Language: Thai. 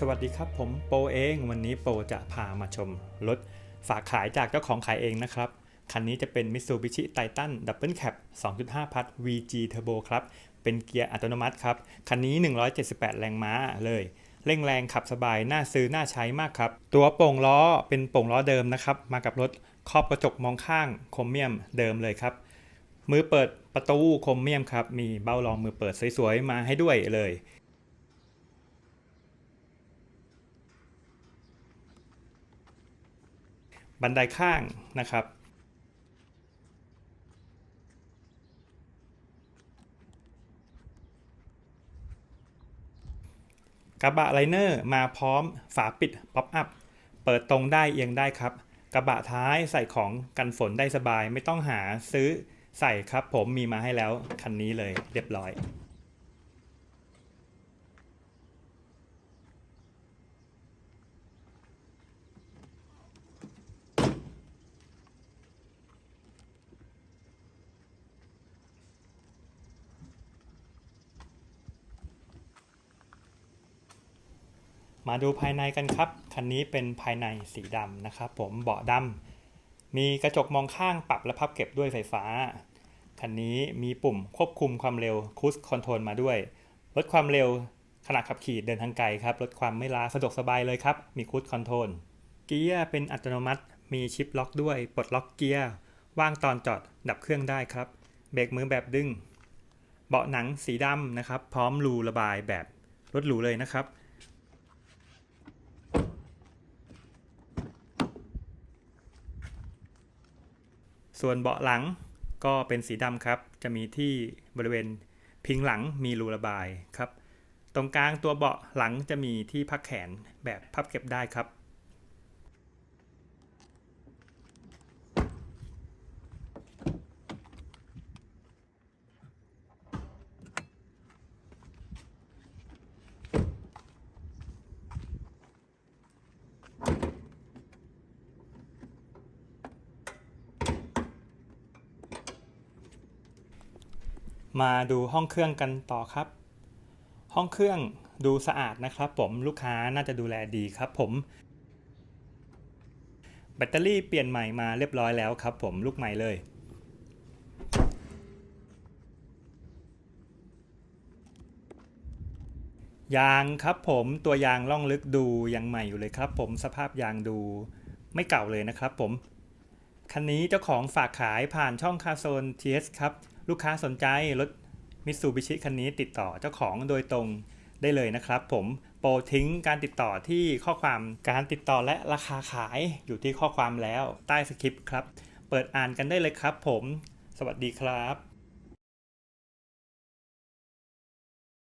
สวัสดีครับผมโปเองวันนี้โปจะพามาชมรถฝากขายจากเจ้าของขายเองนะครับ คันนี้จะเป็น Mitsubishi Titan Double Cab 2.5 พัด VG Turbo ครับ เป็นเกียร์อัตโนมัติครับ คันนี้ 178 แรงม้าเลย เร่งแรงขับสบายน่าซื้อน่าใช้มากครับ ตัวโป่งล้อเป็นโป่งล้อเดิมนะครับ มากับรถครอบกระจกมองข้างโครเมียมเดิมเลยครับ มือเปิดประตูโครเมียมครับ มีเบ้ารองมือเปิดสวยๆมาให้ด้วยเลย บันไดข้างนะครับ กระบะไลเนอร์มาพร้อมฝาปิดป๊อปอัพ เปิดตรงได้เอียงได้ครับ กระบะท้ายใส่ของกันฝนได้สบาย ไม่ต้องหาซื้อใส่ครับ ผมมีมาให้แล้วคันนี้เลยเรียบร้อย มาดูภายในกันครับ คันนี้เป็นภายในสีดำนะครับ ผมเบาะดำมีกระจกมองข้างปรับและพับเก็บด้วยไฟฟ้า คันนี้มีปุ่มควบคุมความเร็วคูสคอนโทรลมาด้วย ลดความเร็วขณะขับขี่เดินทางไกลครับ ลดความไม่ล้าสะดวกสบายเลยครับ มีคูสคอนโทรลเกียร์เป็นอัตโนมัติ มีชิปล็อกด้วย ปลดล็อกเกียร์ว่างตอนจอดดับเครื่องได้ครับ เบรกมือแบบดึง เบาะหนังสีดำนะครับ พร้อมรูระบายแบบรถหรูเลยนะครับ ส่วนเบาะหลังก็เป็นสีดำครับ จะมีที่บริเวณพิงหลังมีรูระบายครับ ตรงกลางตัวเบาะหลังจะมีที่พักแขนแบบพับเก็บได้ครับ มาดูห้องเครื่องกันต่อครับ ห้องเครื่องดูสะอาดนะครับ ผมลูกค้าน่าจะดูแลดีครับ ผม แบตเตอรี่เปลี่ยนใหม่มาเรียบร้อยแล้วครับ ผมลูกใหม่เลยยางครับผมตัวยางล่องลึกดูยังใหม่อยู่เลยครับ ผมสภาพยางดูไม่เก่าเลยนะครับ ผมคันนี้เจ้าของฝากขายผ่านช่องคาโซน TS ครับ ลูกค้าสนใจรถมิตซูบิชิคันนี้ติดต่อเจ้าของโดยตรงได้เลยนะครับ ผมโปรทิ้งการติดต่อที่ข้อความการติดต่อและราคาขายอยู่ที่ข้อความแล้วใต้สคริปต์ครับ เปิดอ่านกันได้เลยครับผม สวัสดีครับ